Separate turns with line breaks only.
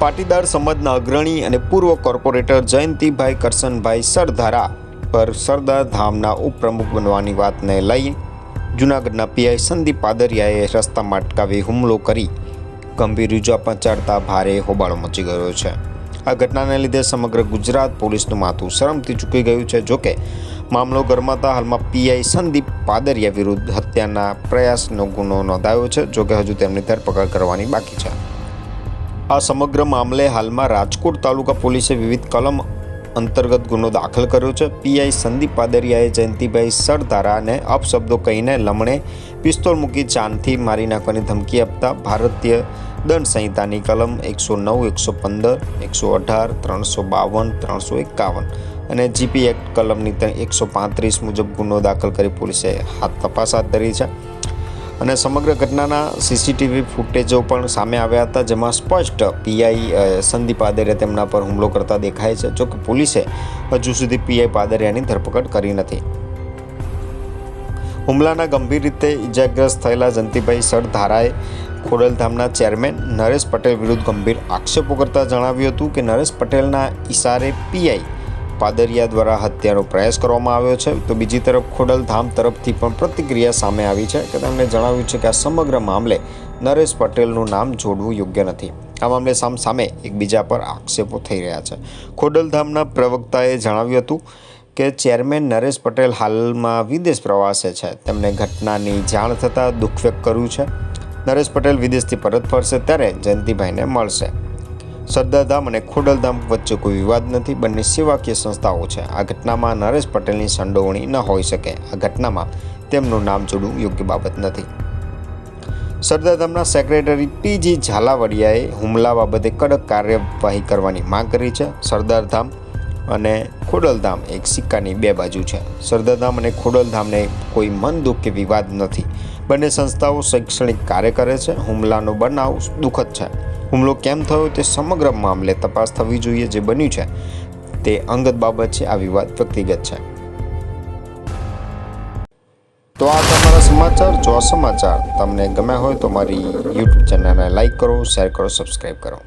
પાટીદાર સમાજના અગ્રણી અને પૂર્વ કોર્પોરેટર જયંતિભાઈ કરશનભાઈ સરધારા પર સરદાર ધામના ઉપપ્રમુખ બનવાની વાતને લઈ જૂનાગઢના પીઆઈ સંદીપ પાદરિયાએ રસ્તામાં અટકાવી હુમલો કરી. ગંભીર ઇજા પહોંચાડતા ભારે હોબાળો મચી ગયો છે. આ ઘટનાને લીધે સમગ્ર ગુજરાત પોલીસનું માથું શરમથી ચૂકી ગયું છે. જોકે મામલો ગરમાતા હાલમાં પીઆઈ સંદીપ પાદરિયા વિરુદ્ધ હત્યાના પ્રયાસનો ગુનો નોંધાયો છે. જોકે હજુ તેમની ધરપકડ કરવાની બાકી છે. આ સમગ્ર મામલે હાલમાં રાજકોટ તાલુકા પોલીસે વિવિધ કલમ અંતર્ગત ગુનો દાખલ કર્યો છે. પીઆઈ સંદીપ પાદરિયાએ જયંતિભાઈ સરધારાને અપશબ્દો કહીને લમણે પિસ્તોલ મૂકી ચાંદથી મારી નાખવાની ધમકી આપતા ભારતીય દંડ સંહિતાની કલમ એકસો નવ, એકસો પંદર, એકસો અઢાર, ત્રણસો બાવન, ત્રણસો એકાવન અને જીપી એક્ટ કલમની એકસો પાંત્રીસ મુજબ ગુનો દાખલ કરી પોલીસે હાથ તપાસ હાથ ધરી છે. અને સમગ્ર ઘટનાના સીસીટીવી ફૂટેજો પણ સામે આવ્યા હતા, જેમાં સ્પષ્ટ પીઆઈ સંદીપ પાદરિયા તેમના પર હુમલો કરતા દેખાય છે જોકે પોલીસે હજુ સુધી પીઆઈ પાદરિયાની ધરપકડ કરી નથી. હુમલાના ગંભીર રીતે ઇજાગ્રસ્ત થયેલા જંતીભાઈ સરધારાએ ખોડલધામના ચેરમેન નરેશ પટેલ વિરુદ્ધ ગંભીર આક્ષેપો કરતા જણાવ્યું હતું કે નરેશ પટેલના ઇશારે પીઆઈ પાદરિયા દ્વારા હત્યાનો પ્રયાસ કરવામાં આવ્યો છે. તો બીજી તરફ ખોડલધામ તરફથી પણ પ્રતિક્રિયા સામે આવી છે કે તેમણે જણાવ્યું છે કે આ સમગ્ર મામલે નરેશ પટેલનું નામ જોડવું યોગ્ય નથી. આ મામલે સામ સામે એકબીજા પર આક્ષેપો થઈ રહ્યા છે. ખોડલધામના પ્રવક્તાએ જણાવ્યું હતું કે ચેરમેન નરેશ પટેલ હાલમાં વિદેશ પ્રવાસે છે. તેમણે ઘટનાની જાણ થતાં દુઃખ વ્યક્ત કર્યું છે. નરેશ પટેલ વિદેશથી પરત ફરશે ત્યારે જયંતિભાઈને મળશે. સરદારધામ અને ખોડલધામ વચ્ચે કોઈ વિવાદ નથી. બંને સેવાકીય સંસ્થાઓ છે. આ ઘટનામાં નરેશ પટેલની સંડોવણી ન હોઈ શકે. આ ઘટનામાં તેમનું નામ જોડવું યોગ્ય બાબત નથી. સરદારધામના સેક્રેટરી પીજી ઝાલાવડિયાએ હુમલા બાબતે કડક કાર્યવાહી કરવાની માંગ કરી છે. સરદારધામ અને ખોડલધામ એક સિક્કાની બે બાજુ છે. સરદારધામ અને ખોડલધામને કોઈ મન દુઃખ કે વિવાદ નથી. બંને સંસ્થાઓ શૈક્ષણિક કાર્ય કરે છે, હુમલાનો બનાવ દુઃખદ છે. હુમલો કેમ થયો તે સમગ્ર મામલે તપાસ થવી જોઈએ જે બન્યું છે, તે અંગત બાબત છે, આ વિવાદ વ્યક્તિગત છે. તો આ તમારા સમાચાર, જો સમાચાર તમને ગમ્યા હોય તો મારી યુટ્યુબ ચેનલને લાઈક કરો, શેર કરો સબસ્ક્રાઈબ કરો.